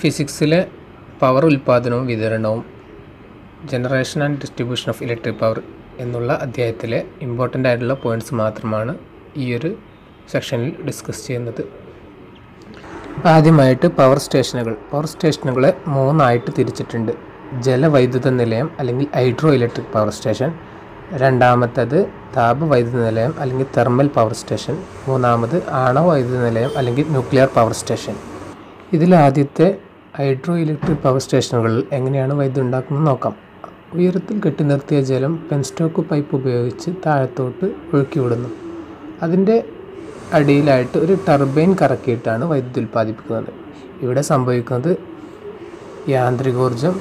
ഫിസിക്സിലെ power ഉൽപ്പാദനവും വിതരണവും generation and distribution of electric power എന്നുള്ള അധ്യായത്തിലെ ഇമ്പോർട്ടന്റ് ആയിട്ടുള്ള പോയിന്റ്സ് മാത്രമാണ് ഈ ഒരു സെക്ഷനിൽ ഡിസ്കസ് ചെയ്യുന്നത്. ആദ്യമായിട്ട് പവർ സ്റ്റേഷനുകൾ പവർ സ്റ്റേഷനുകളെ മൂന്നായിട്ട് തിരിച്ചിട്ടുണ്ട്. ജലവൈദ്യുത നിലയം അല്ലെങ്കിൽ ഹൈഡ്രോ ഇലക്ട്രിക് പവർ സ്റ്റേഷൻ രണ്ടാമത്തേത് താപവൈദ്യുത നിലയം അല്ലെങ്കിൽ തെർമൽ പവർ സ്റ്റേഷൻ മൂന്നാമത് ആണവ വൈദ്യുത നിലയം അല്ലെങ്കിൽ ന്യൂക്ലിയർ പവർ സ്റ്റേഷൻ ഇതിൽ ആദ്യത്തെ ഹൈഡ്രോ ഇലക്ട്രിക് പവർ സ്റ്റേഷനുകളിൽ എങ്ങനെയാണ് വൈദ്യുതി ഉണ്ടാക്കുന്നത് നോക്കാം. ഉയരത്തിൽ കെട്ടി നിർത്തിയ ജലം പെൻസ്റ്റോക്ക് പൈപ്പ് ഉപയോഗിച്ച് താഴത്തോട്ട് ഒഴുക്കി വിടുന്നു അതിന്റെ അടിയിലായിട്ട് ഒരു ടർബൈൻ കറക്കിയിട്ടാണ് വൈദ്യുതി ഉൽപ്പാദിപ്പിക്കുന്നത്. ഇവിടെ സംഭവിക്കുന്നത് യാന്ത്രികോർജം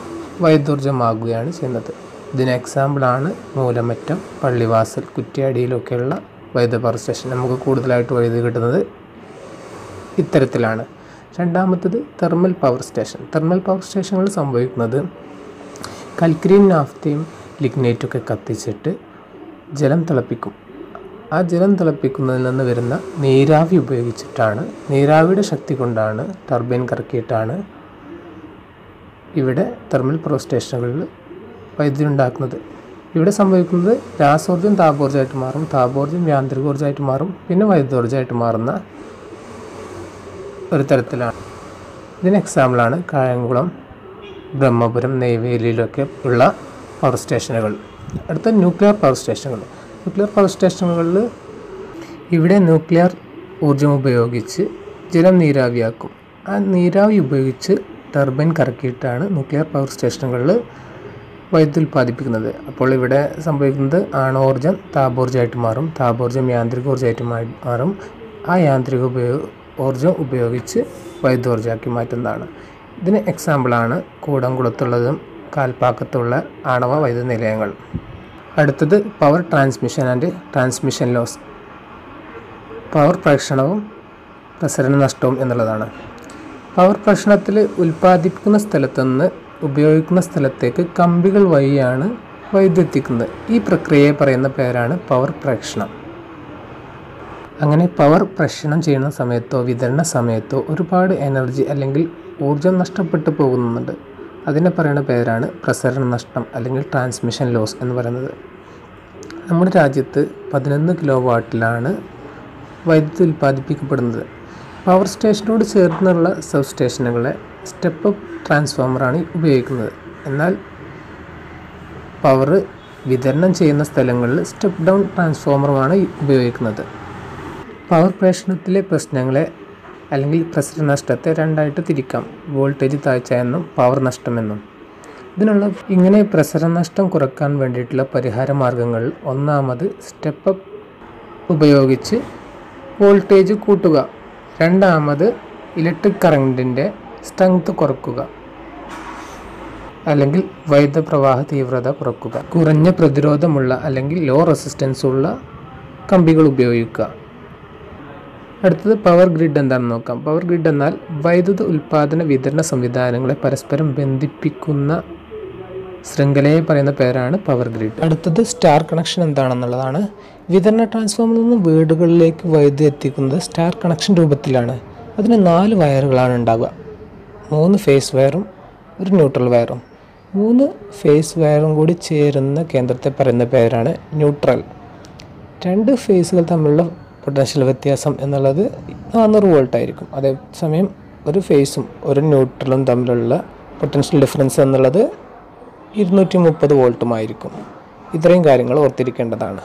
വൈദ്യുർജമാകുകയാണ് ചെയ്യുന്നത്. ഇതിന് എക്സാമ്പിളാണ് മൂലമറ്റം പള്ളിവാസൽ കുറ്റിയാടിയിലൊക്കെയുള്ള വൈദ്യുത പവർ സ്റ്റേഷൻ. നമുക്ക് കൂടുതലായിട്ട് വൈദ്യുതി കിട്ടുന്നത് ഇത്തരത്തിലാണ്. രണ്ടാമത്തത് thermal power station. Thermal power സ്റ്റേഷനുകൾ സംഭവിക്കുന്നത് കൽക്കരിയും നാഫ്തയും ലിഗ്നേറ്റൊക്കെ കത്തിച്ചിട്ട് ജലം തിളപ്പിക്കും. ആ ജലം തിളപ്പിക്കുന്നതിൽ നിന്ന് വരുന്ന നീരാവി ഉപയോഗിച്ചിട്ടാണ് നീരാവിയുടെ ശക്തി കൊണ്ടാണ് ടർബൈൻ കറക്കിയിട്ടാണ് ഇവിടെ തെർമൽ പവർ സ്റ്റേഷനുകളിൽ വൈദ്യുതി ഉണ്ടാക്കുന്നത്. ഇവിടെ സംഭവിക്കുന്നത് രാസോർജം താപോർജമായിട്ട് മാറും താപോർജം യാന്ത്രികോർജമായിട്ട് മാറും പിന്നെ വൈദ്യുതോർജമായിട്ട് മാറുന്ന ഒരു തരത്തിലാണ്. ഇതിന് എക്സാമ്പിളാണ് കായംകുളം ബ്രഹ്മപുരം നെയ്വേലിയിലൊക്കെ ഉള്ള പവർ സ്റ്റേഷനുകൾ അടുത്ത ന്യൂക്ലിയർ പവർ സ്റ്റേഷനുകൾ ന്യൂക്ലിയർ പവർ സ്റ്റേഷനുകളിൽ ഇവിടെ ന്യൂക്ലിയർ ഊർജം ഉപയോഗിച്ച് ജലം നീരാവിയാക്കും ആ നീരാവി ഉപയോഗിച്ച് ടർബൈൻ കറക്കിയിട്ടാണ് ന്യൂക്ലിയർ പവർ സ്റ്റേഷനുകളിൽ വൈദ്യുതി ഉൽപ്പാദിപ്പിക്കുന്നത്. അപ്പോൾ ഇവിടെ സംഭവിക്കുന്നത് ആണോർജം താപോർജമായിട്ട് മാറും. താപോർജം യാന്ത്രികോർജമായിട്ട് മാറും. ആ യാന്ത്രിക ഉപയോഗ ഊർജം ഉപയോഗിച്ച് വൈദ്യോർജമാക്കി മാറ്റുന്നതാണ്. ഇതിന് എക്സാമ്പിളാണ് കൂടംകുളത്തുള്ളതും കാൽപ്പാക്കത്തുള്ള ആണവ വൈദ്യുത നിലയങ്ങൾ അടുത്തത് power transmission and transmission loss power പ്രേഷണവും പ്രസരണ നഷ്ടവും എന്നുള്ളതാണ്. പവർ പ്രേഷണത്തിൽ ഉൽപ്പാദിപ്പിക്കുന്ന സ്ഥലത്തു നിന്ന് ഉപയോഗിക്കുന്ന സ്ഥലത്തേക്ക് കമ്പികൾ വഴിയാണ് വൈദ്യുതി എത്തിക്കുന്നത്. ഈ പ്രക്രിയയെ പറയുന്ന പേരാണ് പവർ പ്രേഷണം അങ്ങനെ പവർ പ്രഷണം ചെയ്യുന്ന സമയത്തോ വിതരണ സമയത്തോ ഒരുപാട് എനർജി അല്ലെങ്കിൽ ഊർജം നഷ്ടപ്പെട്ടു പോകുന്നുണ്ട്. അതിനെ പറയുന്ന പേരാണ് പ്രസരണ നഷ്ടം അല്ലെങ്കിൽ ട്രാൻസ്മിഷൻ ലോസ് എന്ന് പറയുന്നത്. നമ്മുടെ രാജ്യത്ത് പതിനൊന്ന് കിലോ വാട്ടിലാണ് വൈദ്യുതി ഉൽപ്പാദിപ്പിക്കപ്പെടുന്നത്. പവർ സ്റ്റേഷനോട് ചേർന്നുള്ള സബ് സ്റ്റേഷനുകളെ സ്റ്റെപ്പ് അപ്പ് ട്രാൻസ്ഫോമറാണ് ഉപയോഗിക്കുന്നത്. എന്നാൽ പവർ വിതരണം ചെയ്യുന്ന സ്ഥലങ്ങളിൽ സ്റ്റെപ്പ് ഡൗൺ ട്രാൻസ്ഫോമറുമാണ് ഉപയോഗിക്കുന്നത്. പവർ പ്രേഷണത്തിലെ പ്രശ്നങ്ങളെ അല്ലെങ്കിൽ പ്രസരണ നഷ്ടത്തെ രണ്ടായിട്ട് തിരിക്കാം. വോൾട്ടേജ് താഴ്ച എന്നും പവർ നഷ്ടമെന്നും. ഇതിനുള്ള ഇങ്ങനെ പ്രസരണ നഷ്ടം കുറയ്ക്കാൻ വേണ്ടിയിട്ടുള്ള പരിഹാര മാർഗങ്ങൾ ഒന്നാമത് സ്റ്റെപ്പ് അപ്പ് ഉപയോഗിച്ച് വോൾട്ടേജ് കൂട്ടുക. രണ്ടാമത് ഇലക്ട്രിക് കറണ്ടിന്റെ സ്ട്രെങ്ത് കുറക്കുക. അല്ലെങ്കിൽ വൈദ്യുത പ്രവാഹ തീവ്രത കുറക്കുക. കുറഞ്ഞ പ്രതിരോധമുള്ള അല്ലെങ്കിൽ ലോ റെസിസ്റ്റൻസ് ഉള്ള കമ്പികൾ ഉപയോഗിക്കുക. അടുത്തത് പവർ ഗ്രിഡ് എന്താണെന്ന് നോക്കാം. പവർ ഗ്രിഡ് എന്നാൽ വൈദ്യുത ഉൽപ്പാദന വിതരണ സംവിധാനങ്ങളെ പരസ്പരം ബന്ധിപ്പിക്കുന്ന ശൃംഖലയെ പറയുന്ന പേരാണ് പവർ ഗ്രിഡ് അടുത്തത് സ്റ്റാർ കണക്ഷൻ എന്താണെന്നുള്ളതാണ്. വിതരണ ട്രാൻസ്ഫോമറിൽ നിന്ന് വീടുകളിലേക്ക് വൈദ്യുതി എത്തിക്കുന്നത് സ്റ്റാർ കണക്ഷൻ രൂപത്തിലാണ്. അതിന് നാല് വയറുകളാണ് ഉണ്ടാവുക. മൂന്ന് ഫേസ് വയറും ഒരു ന്യൂട്രൽ വയറും മൂന്ന് ഫേസ് വയറും കൂടി ചേരുന്ന കേന്ദ്രത്തെ പറയുന്ന പേരാണ് ന്യൂട്രൽ രണ്ട് ഫേസുകൾ തമ്മിലുള്ള പൊട്ടൻഷ്യൽ വ്യത്യാസം എന്നുള്ളത് നാനൂറ് വോൾട്ട് ആയിരിക്കും. അതേസമയം ഒരു ഫേസും ഒരു ന്യൂട്രലും തമ്മിലുള്ള പൊട്ടൻഷ്യൽ ഡിഫറൻസ് എന്നുള്ളത് ഇരുന്നൂറ്റി മുപ്പത് വോൾട്ടുമായിരിക്കും ഇത്രയും കാര്യങ്ങൾ ഓർത്തിരിക്കേണ്ടതാണ്.